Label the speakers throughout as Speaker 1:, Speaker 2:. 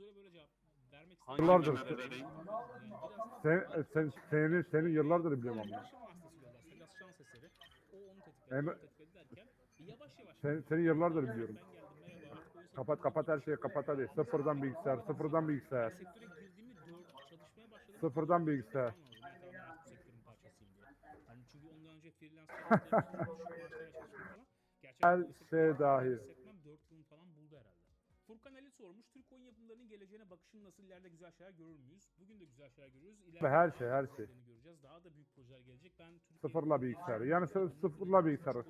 Speaker 1: soruya böyle cevap vermek
Speaker 2: Hangi
Speaker 3: Yıllardır.
Speaker 2: Mehmet vereyim?
Speaker 3: Sen, sen, seni, seni yıllardır biliyorum ama.
Speaker 1: Yaşam vasıtasıyla aslında biraz şans eseri. O onu tetikledi,
Speaker 3: Emre-
Speaker 1: onu tetikledi derken e, yavaş yavaş.
Speaker 3: Sen, seni yıllardır biliyorum.
Speaker 1: Ben geldim merhaba artık
Speaker 3: Kapat kapat her şeyi kapat hadi. Sıfırdan bilgisayar, sıfırdan bilgisayar.
Speaker 1: sektöre girdiğimi dört çalışmaya başladım.
Speaker 3: Sıfırdan bilgisayar.
Speaker 1: Ben artık bu sektörün parçasıyım diye. Hani çünkü ondan önce freelance
Speaker 3: Her şey dahil.
Speaker 1: hissetmem 4 yılın falan buldu herhalde. Furkan Ali sormuş. Yapımlarının geleceğine bakışın nasıl ileride güzel şeyler görür müyüz? Bugün de güzel şeyler görüyoruz. İleride
Speaker 3: Her şey, her şey.
Speaker 1: göreceğiz. Daha da büyük projeler gelecek. Ben Türkiye'de
Speaker 3: Sıfırla bilgisayarı. Yani sı- sıfırla bilgisayarı.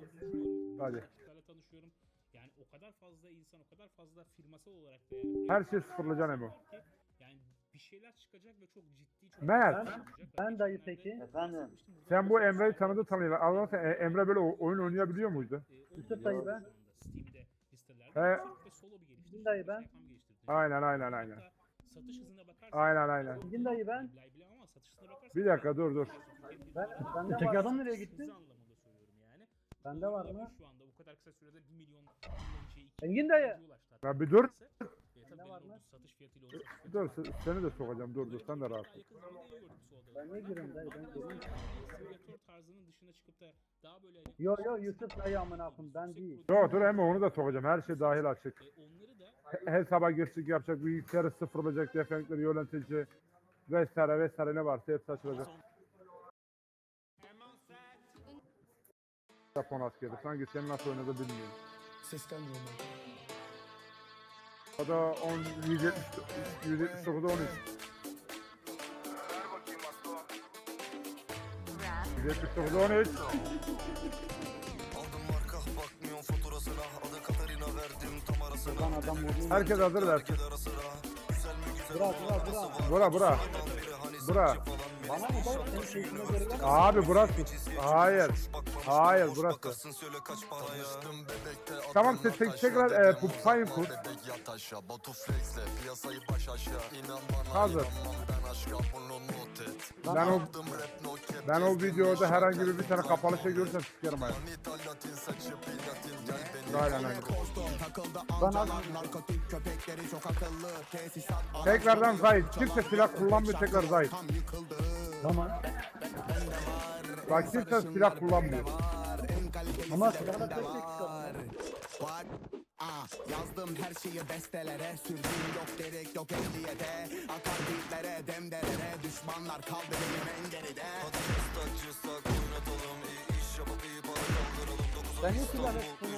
Speaker 3: Hadi.
Speaker 1: Tanışıyorum. Yani o kadar fazla insan, o kadar fazla firmasal olarak da yani
Speaker 3: Her şey sıfırlayacaksın Emo.
Speaker 1: Yani bir şeyler çıkacak ve çok ciddi, çok olacak.
Speaker 4: Ben dayı peki.
Speaker 5: Efendim.
Speaker 3: Sen bu Emre'yi tanıdı tanıyla. Allah'ım sen Emre böyle oyun oynayabiliyor muydu?
Speaker 1: Ee,
Speaker 4: Yusuf dayı ben.
Speaker 1: Steam'de listelerde
Speaker 3: He.
Speaker 1: Ve solo bir geliştirici.
Speaker 4: Bizim dayı ben.
Speaker 3: Aynen aynen aynen.
Speaker 1: Satış hızına bakarsan
Speaker 3: Aynen aynen.
Speaker 4: Bizim dayı ben.
Speaker 1: Bilal bile ama satış hızına bakarsan
Speaker 3: Bir dakika dur dur.
Speaker 4: Ben, bende
Speaker 5: Öteki adam nereye gitti?
Speaker 1: Anlamında söylüyorum yani.
Speaker 4: Bende var mı?
Speaker 1: Şu anda bu kadar kısa sürede 1 milyon iki
Speaker 4: Engin dayı.
Speaker 3: Ya bir dur.
Speaker 1: E, belli
Speaker 4: var mı?
Speaker 1: Satış fiyatıyla fiyatı.
Speaker 3: Dur se- seni de sokacağım dur dur sen de rahat.
Speaker 4: Ben ne gireyim dayı, ben gireyim.
Speaker 1: Simülatör tarzının dışına çıkıp da daha böyle hani
Speaker 4: Yo yo Yusuf dayı amına koyayım ben değil.
Speaker 3: Dur dur Emre onu da sokacağım. Her şey dahil açık.
Speaker 1: E, onları da
Speaker 3: He- Hesaba geçtik yapacak, bilgisayarı sıfırlayacak, defenekleri yönetici vesaire vesaire ne varsa hepsi açılacak. Japon askeri. Sanki senin nasıl oynadı bilmiyorum.
Speaker 6: Seslenmiyorum ben.
Speaker 3: O da 10, 170, 179'da 13. 179'da 13. Herkes hazır
Speaker 6: güzel
Speaker 4: Bura bura bura.
Speaker 3: Bura bura. Bura.
Speaker 4: Bana mı dayı? Senin keyfine göre ver.
Speaker 3: Abi burası. Hayır. Hayır burası. Tamam, tek-
Speaker 6: taşa,
Speaker 3: tekrar, e,
Speaker 6: aşağı İnan bana
Speaker 3: Hazır.
Speaker 6: ben
Speaker 3: o- Ben o videoda herhangi bir, bir tane kapalı şey görürsem sikerim ayağı.
Speaker 6: Manita latin saçı platin gel beni
Speaker 3: Aynen aynen.
Speaker 7: Takıldı amcalar narkotik köpekleri çok akıllı. Tesisat
Speaker 3: Tekrardan Zahit. Kimse silah kullanmıyor tekrar Zahit.
Speaker 7: Tam yıkıldı.
Speaker 4: Tamam.
Speaker 3: Bak kimse silah kullanmıyor.
Speaker 7: En
Speaker 4: Ama
Speaker 7: de bende
Speaker 4: tek tek
Speaker 7: var. yazdım her şeyi bestelere Sürdüm yok dedik yok ehliyete. Akar beatlere demdelere Düşmanlar kaldı benim en geride.
Speaker 6: Taçıysak oynatalım iyi iş yapıp iyi para kaldıralım. Dokuz
Speaker 4: Ben
Speaker 6: ay
Speaker 4: niye
Speaker 6: İstanbul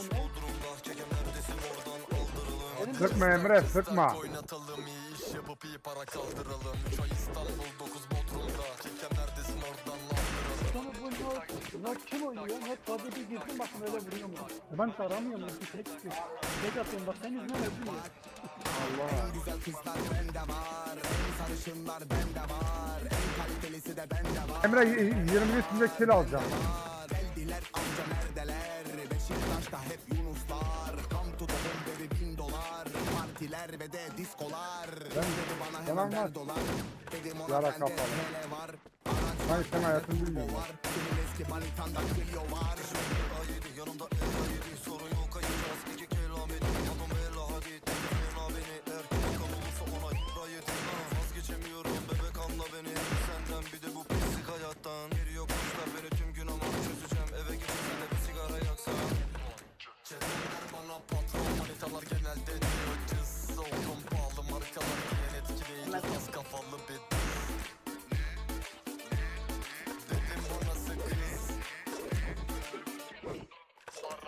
Speaker 3: Sıkma Emre sıkma.
Speaker 6: Oynatalım iyi iş yapıp iyi para kaldıralım Üç ay İstanbul dokuz Bodrum'da Çeken neredesin oradan aldıralım
Speaker 4: Sonra bu not, not kim oynuyor? Not tadı bir girsin bakın öyle vuruyor mu? Ben taramıyorum. Bir tek çıkıyor. Tek atıyorum bak sen yüzünden öldüm ya.
Speaker 7: En güzel kızlar bende var En sarışınlar bende var En kalitelisi de bende var
Speaker 3: Emre y- 20 üstünde kill alacağım.
Speaker 7: Geldiler amca neredeler Beşiktaş'ta hep Yunuslar Partiler ve de diskolar. Dedi bana hemen ver dolar. Dedim ona
Speaker 3: Yara
Speaker 7: bende var. Araç
Speaker 3: Ben sen hayatını bilmiyorum.
Speaker 7: Senin eski manitandan geliyor var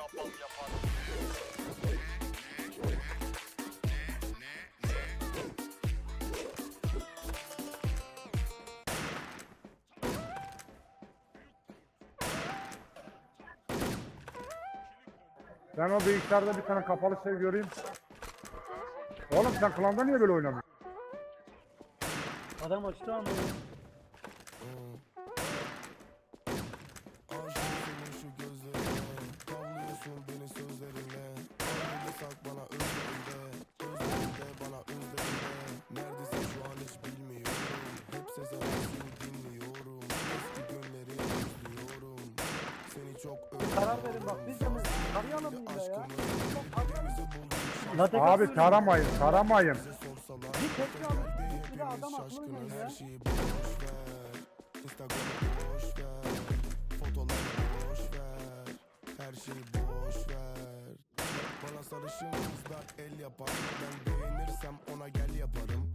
Speaker 6: Arabam yapar
Speaker 3: Ben o bilgisayarda bir tane kapalı şey göreyim. Oğlum sen klanda niye böyle oynamıyorsun?
Speaker 4: Adam açtı ama. Karar verin bak biz de arayalım ya. Çok
Speaker 3: Abi taramayın, taramayın.
Speaker 4: Bir tepki
Speaker 8: alın.
Speaker 4: Bir de adam
Speaker 8: aklı
Speaker 4: oynuyor ya.
Speaker 8: Bana sarışın kızlar el yapar. Ben beğenirsem ona gel yaparım.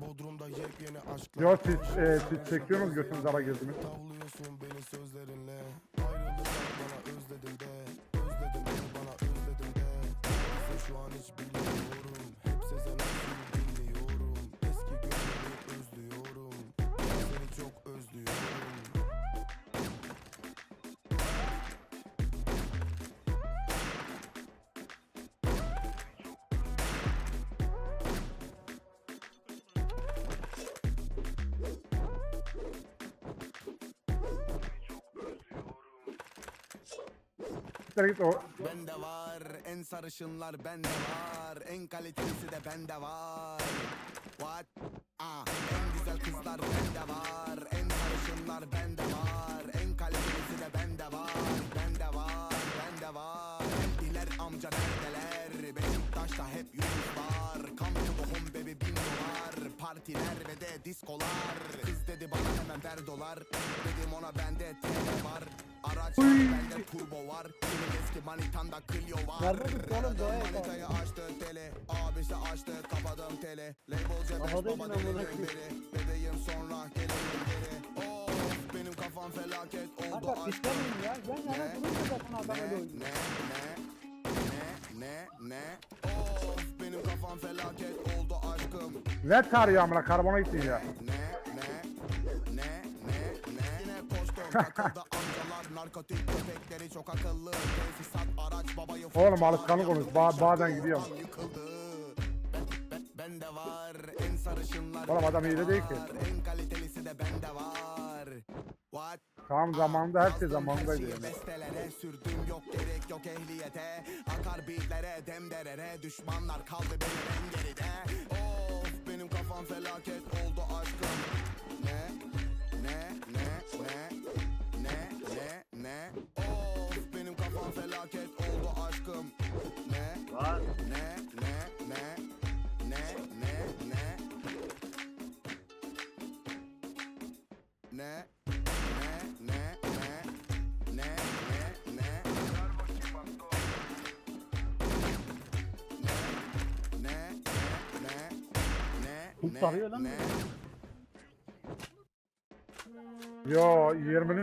Speaker 8: Bodrum'da yepyeni aşklar
Speaker 3: Yo siz, e, siz çekiyorsunuz götünüz ara girdiniz. Siktir git o.
Speaker 7: Bende var en sarışınlar bende var En kalitelisi de bende var What? Ah, en güzel kızlar bende Partiler ve de diskolar. Kız dedi bana hemen ver dolar. Dedim ona bende TL var. Araç var, bende turbo var. Kimin eski manitanda Clio var.
Speaker 4: Gitti oğlum? Doğaya.
Speaker 7: Manitayı açtı tele. Abisi açtı kapadım tele. Label C5
Speaker 4: Havada
Speaker 7: baba
Speaker 4: koyayım.
Speaker 7: beri Bebeğim sonra gelirim geri. Of benim kafam felaket oldu
Speaker 4: Kanka fitlemeyin ya. Ben yana durunca zaten adam öyle
Speaker 7: ne
Speaker 4: oynuyor.
Speaker 7: ne? Ne? Ne? Ne? Of benim kafam felaket oldu aşkım
Speaker 3: Ne tarıyor amına karbona gittin ya.
Speaker 7: ne ne ne ne ne Yine koştum takıldı amcalar narkotik köpekleri çok akıllı Tesisat araç babayı
Speaker 3: Oğlum alışkanlık olmuş. Ba bazen gidiyorum.
Speaker 7: Yıkıldı ben, ben, de var en sarışınlar
Speaker 3: Oğlum adam hile değil ki.
Speaker 7: En kalitelisi de bende var What?
Speaker 3: Tam zamanında her şey
Speaker 7: şeyi
Speaker 3: yani.
Speaker 7: Bestelere sürdüm yok gerek yok ehliyete Akar beatlere demderere Düşmanlar kaldı benim en geride Of benim kafam felaket oldu aşkım Ne ne ne ne ne ne ne Of benim kafam felaket oldu aşkım Ne ne ne ne ne ne ne ne ne ne ne
Speaker 4: sarıyor lan.
Speaker 3: Yo 20'nin